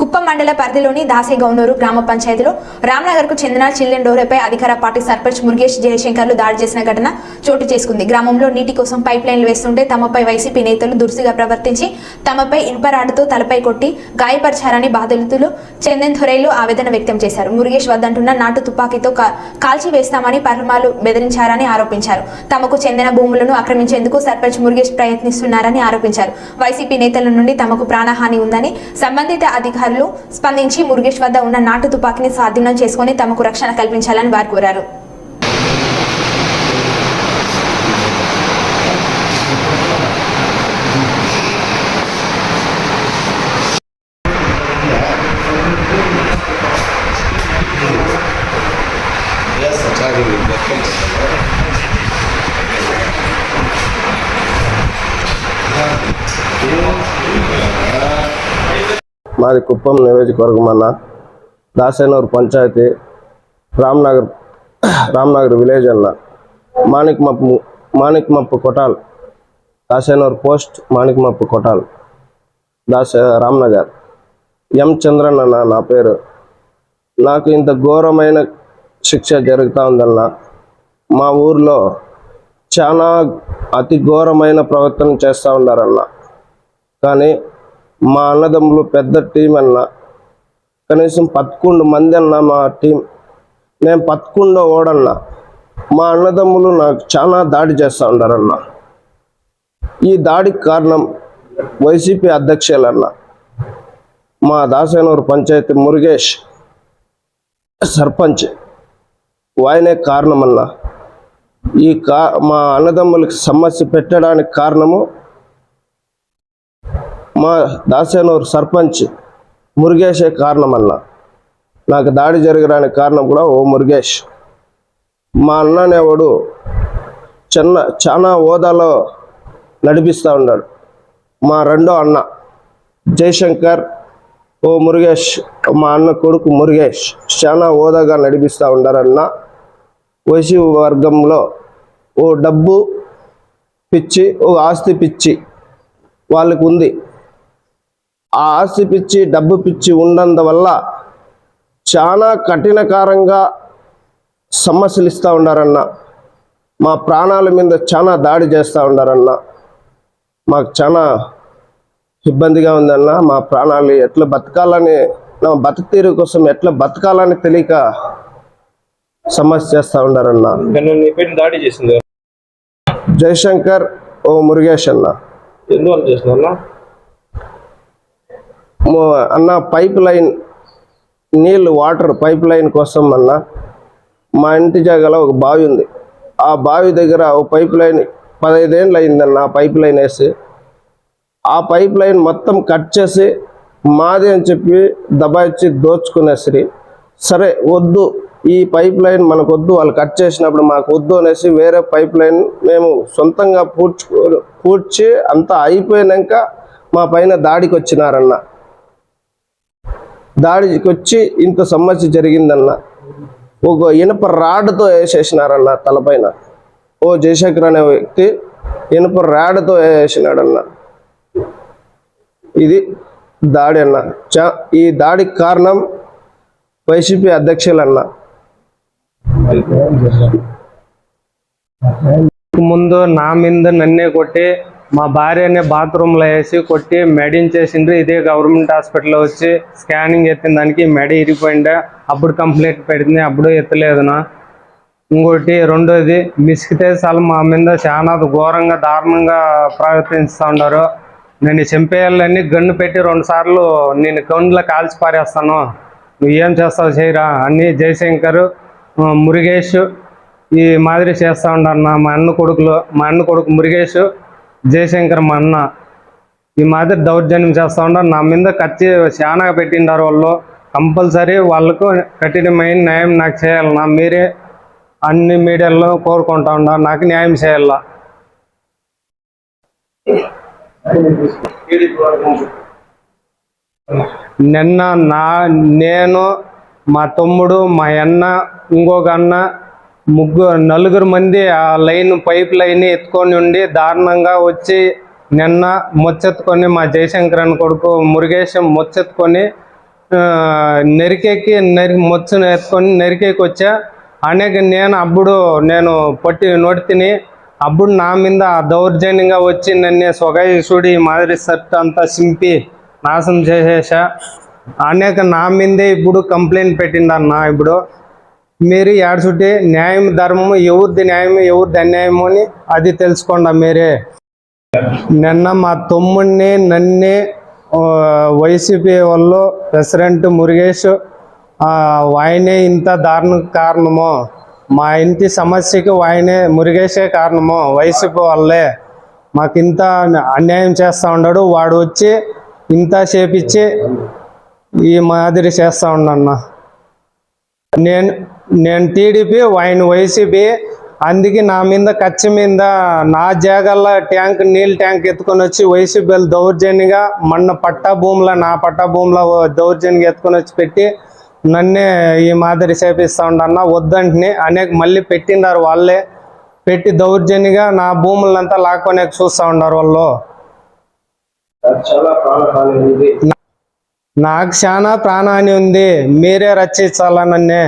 కుప్పం మండల పరిధిలోని దాసేగౌనూరు గ్రామ పంచాయతీలో రామ్నగర్కు చెందిన చిల్లెన్ డోరేపై అధికార పార్టీ సర్పంచ్ మురుగేష్ జయశంకర్లు దాడి చేసిన ఘటన చోటు చేసుకుంది. గ్రామంలో నీటి కోసం పైప్ లైన్లు వేస్తుంటే తమపై వైసీపీ నేతలు దురుసుగా ప్రవర్తించి తమపై ఇనుపరాడుతో తలపై కొట్టి గాయపరిచారని బాధితులు చందన్ థొరైలు ఆవేదన వ్యక్తం చేశారు. మురుగేష్ వద్దంటున్న నాటు తుపాకీతో కాల్చి వేస్తామని పలుమార్లు బెదిరించారని ఆరోపించారు. తమకు చెందిన భూములను ఆక్రమించేందుకు సర్పంచ్ మురుగేష్ ప్రయత్నిస్తున్నారని ఆరోపించారు. వైసీపీ నేతల నుండి తమకు ప్రాణహాని ఉందని సంబంధిత అధికారులు స్పందించి మురుగేష్ వద్ద ఉన్న నాటు తుపాకీని స్వాధీనం చేసుకుని తమకు రక్షణ కల్పించాలని వారు కోరారు. మాది కుప్పం నియోజకవర్గం అన్న. దాసేనూరు పంచాయతీ రామ్నగర్ రామ్నగర్ విలేజ్ అన్న. మాణిక్మప్పు మాణిక్మప్పు కొటాల్. దాసేనూరు పోస్ట్ మాణిక్మప్పు కొటాల్. దాస రామ్నగర్. ఎం చంద్రన్ అన్న నా పేరు. నాకు ఇంత ఘోరమైన శిక్ష జరుగుతూ ఉందన్న. మా ఊర్లో చాలా అతి ఘోరమైన ప్రవర్తన చేస్తూ ఉన్నారన్న కానీ మా అన్నదమ్ములు పెద్ద టీం అన్న. కనీసం పదకొండు మంది అన్న మా టీం నేను పదకొండో ఓడన్నా. మా అన్నదమ్ములు నాకు చాలా దాడి చేస్తూ ఉండారన్న. ఈ దాడికి కారణం వైసీపీ అధ్యక్షులన్న. మా దాసేనూరు పంచాయతీ మురుగేష్ సర్పంచ్. వాయనే కారణమన్న. ఈ కా మా అన్నదమ్ములకి సమస్య పెట్టడానికి కారణము మా దాసేనూరు సర్పంచ్ మురుగేషే కారణమన్న. నాకు దాడి జరగడానికి కారణం కూడా ఓ మురుగేష్. మా అన్న అనేవాడు చిన్న చాలా హోదాలో నడిపిస్తూ ఉన్నాడు. మా రెండో అన్న జయశంకర్ ఓ మురుగేష్ మా అన్న కొడుకు మురుగేష్ చాలా హోదాగా నడిపిస్తూ ఉండారన్న వైసీ వర్గంలో ఓ డబ్బు పిచ్చి ఓ ఆస్తి పిచ్చి వాళ్ళకు ఉంది. ఆ ఆస్తి పిచ్చి డబ్బు పిచ్చి ఉన్నందువల్ల చాలా కఠినకారంగా సమస్యలు ఇస్తూ ఉండారన్న. మా ప్రాణాల మీద చాలా దాడి చేస్తూ ఉండారన్న. మాకు చాలా ఇబ్బందిగా ఉందన్న. మా ప్రాణాలు ఎట్లా బతకాలని నా బతుకుతీరు కోసం ఎట్లా బతకాలని తెలియక సమస్య చేస్తూ ఉండారన్న. దాడి చేసింది? జయశంకర్ ఓ మురుగేష్ అన్న. ఎందువల్ల చేసిన అన్న పైప్ లైన్ నీళ్ళు వాటర్ పైప్ లైన్ కోసం అన్న మా ఇంటి జాగాలో ఒక బావి ఉంది. ఆ బావి దగ్గర ఓ పైప్ లైన్ పదహైదేళ్ళు అయిందన్న ఆ పైప్ లైన్ వేసి ఆ పైప్ లైన్ మొత్తం కట్ చేసి మాది అని చెప్పి దబాయిచ్చి దోచుకునేసరి. సరే వద్దు. ఈ పైప్ లైన్ మనకు వద్దు వాళ్ళు కట్ చేసినప్పుడు మాకు వద్దు అనేసి వేరే పైప్ లైన్ మేము సొంతంగా పూడ్చు పూడ్చి అంతా అయిపోయినాక మా పైన దాడికి వచ్చినారన్న దాడికి వచ్చి ఇంత సమస్య జరిగిందన్న. ఒక ఇనుప రాడ్తో వేసేసినారన్న తలపైన. ఓ జయశంకర్ అనే వ్యక్తి ఇనుప రాడ్తో వేసినాడన్న. ఇది దాడి అన్న. ఈ దాడికి కారణం వైసీపీ అధ్యక్షులన్న. ముందు నా మీద నన్నే కొట్టి మా భార్యని బాత్రూంలో వేసి కొట్టి మెడించేసిండ్రు ఇదే గవర్నమెంట్ హాస్పిటల్లో వచ్చి స్కానింగ్ ఎత్తిన దానికి మెడ ఇరిగిపోయిండే అప్పుడు కంప్లైంట్ పెట్టింది అప్పుడు ఎత్తలేదునా? ఇంకోటి రెండోది మిసికితే చాలు మా మీద చాలా ఘోరంగా దారుణంగా ప్రవర్తిస్తూ ఉన్నారు నేను చంపేయాలని గన్ను పెట్టి రెండుసార్లు నేను కౌంట్లో కాల్చి పారేస్తాను. నువ్వు ఏం చేస్తావు చేయరా? అని జయశంకర్ మురుగేష్ ఈ మాదిరి చేస్తూ ఉంటారు మా అన్న కొడుకులు. మా అన్న కొడుకు మురుగేష్ జయశంకర్ మా అన్న. ఈ మాదిరి దౌర్జన్యం చేస్తూ ఉంటారు నా మీద కత్తి చాలా పెట్టిండారు వాళ్ళు. కంపల్సరీ వాళ్ళకు కఠినమైన న్యాయం నాకు చేయాలన్నా మీరే అన్ని మీడియాల్లో కోరుకుంటా ఉన్నారు. నాకు న్యాయం చేయాలా? నిన్న నా నేను మా తమ్ముడు మా అన్న ఇంకొక అన్న ముగ్గురు నలుగురు మంది ఆ లైన్ పైప్ లైన్ ఎత్తుకొని ఉండి దారుణంగా వచ్చి నిన్న ముచ్చెత్తుకొని మా జయశంకర్ కొడుకు మురుగేశం ముచ్చెత్తుకొని ఆ, నెరికేకి నెరి మొచ్చును ఎత్తుకొని నెరికేకి వచ్చా. అనేక నేను అప్పుడు నేను పొట్టి నోటితిని అప్పుడు నా మీద దౌర్జన్యంగా వచ్చి నన్ను సొగైసుడి మాదిరి సర్ట్ అంతా సింపి నాశనం చేసేసా అనేక నా మీదే ఇప్పుడు కంప్లైంట్ పెట్టిండన్న ఇప్పుడు. మీరు ఏడ్చుంటే న్యాయం ధర్మము ఎవరిది న్యాయము ఎవరిది అన్యాయము అని అది తెలుసుకోండి మీరే. నిన్న మా తమ్ముడిని నన్నే వైసీపీ వాళ్ళు ప్రెసిడెంట్ మురుగేష్ ఆయనే ఇంత దారుణ కారణము. మా ఇంటి సమస్యకి ఆయనే మురిగేసే కారణము వైసీపీ వాళ్ళే. మాకు ఇంత అన్యాయం చేస్తూ ఉన్నాడు వాడు వచ్చి ఇంత చేపిచ్చి ఈ మాదిరి చేస్తూ ఉండన్న నేను నేను టీడీపీ ఆయన వైసీపీ అందుకే నా మీద కచ్చ మీద నా జాగల్లో ట్యాంక్ నీళ్ళ ట్యాంక్ ఎత్తుకొని వచ్చి వైసీపీ వాళ్ళు దౌర్జన్యంగా మొన్న పట్టా భూముల నా పట్టా భూముల దౌర్జన్యంగా ఎత్తుకొని వచ్చి పెట్టి నన్నే ఈ మాదిరి చేపిస్తా ఉండన్న వద్దంటుని అనేక మళ్ళీ పెట్టిండారు వాళ్ళే. పెట్టి దౌర్జన్యంగా నా భూములంతా లాక్కొని చూస్తూ ఉన్నారు వాళ్ళు. నాకు చాలా ప్రాణహాని ఉంది. మీరే రక్షించాలా నన్నే?